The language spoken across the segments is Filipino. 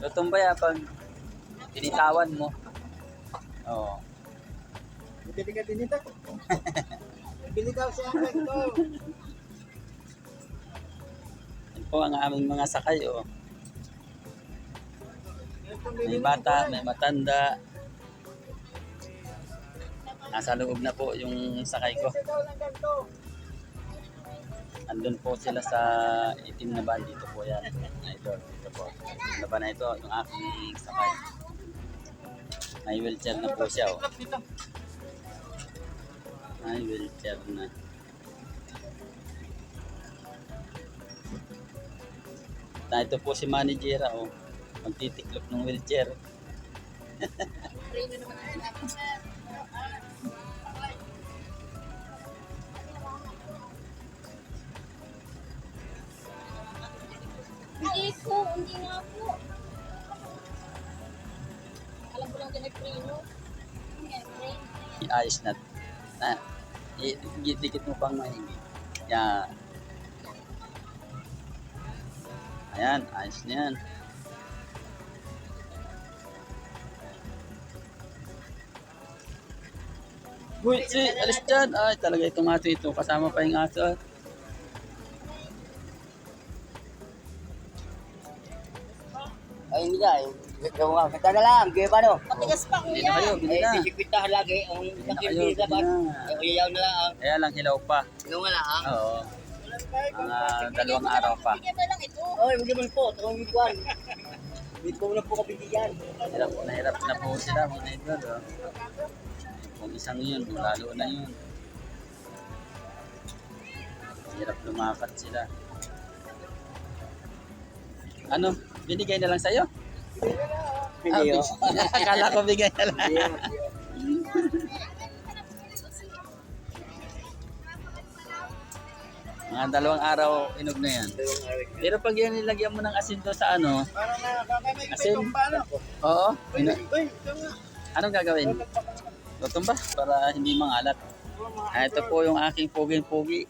Tutumba yan pag tinitawan mo. Oo. Bili ka. Bili ka sa akin ko. Yan po ang aming mga sakay. Oh. May bata, may matanda. Nasa loob na po yung sakay ko. Andun po sila sa itim na van. Dito po yan. Ito, ito po. Itim na van na ito, yung aking sakay. May wheelchair na po siya. Oh. Dito. May wheelchair na. Na ito po si manager oh. Magtitiklop ng wheelchair. Hindi po, hindi nga po. Alam ko lang ay prino. Iayos na. na dikit mo pang mahingi. Yan. Ayan, ayos na yan. Uy, si, alis dyan. Ay, talaga itong aso ito. Kasama pa yung aso. Ay, hindi na. Gawa ka. Kita na lang. Gaya pa no? Matigas pa, Hindi na kuya. kayo, bili Ay, na. sisikitahan lagi. Ang Bili na kayo, nakibili sa bili bat. na. Ay, uyayaw na lang. Kaya lang hilaw pa. Ikaw nga lang. Oo. Mga dalawang araw pa. Bigyan mo lang ito. Oy, huwag naman po. Ito ang bigwan. Hindi ko na po kabigyan. Hirap na hirap na po sila mga idol. Oh. Kung isang yun, lalo na yun. Hirap lumakat sila. Ano? Binigay na lang sa'yo? Hindi Ah, oh. big- Akala ko bigay na lang. Mga dalawang araw, inog na yan. Pero pag yan nilagyan mo ng asin doon sa ano, Parang nakakamay Asin. oo, ino- anong gagawin? Lutong ba? Para hindi mangalat. Ah, ito po yung aking puging-pugi.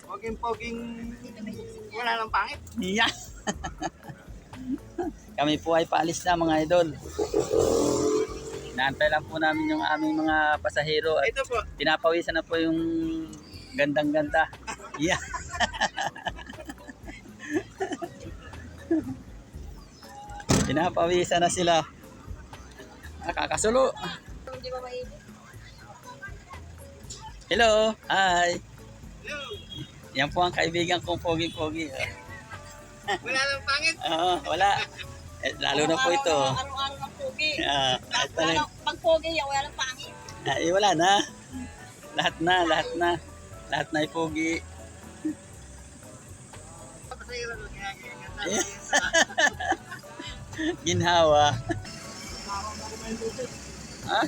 Poging-poging wala nang pangit. Yeah. Kami po ay paalis na mga idol. Inaantay lang po namin yung aming mga pasahero at Ito po. pinapawisan na po yung gandang-ganda. Yeah. pinapawisan na sila. Nakakasulo. Hello. Hi. Yan po ang kaibigan kong pogi-pogi. Wala nang pangit. Oo, wala. Eh, lalo na po ito. Araw-araw ng pogi. Ah, na. nang- Pag pogi, yan, wala nang pangit. Ah, eh, wala na. Lahat na, lahat na. Lahat na ay pogi. Ginhawa. Ha?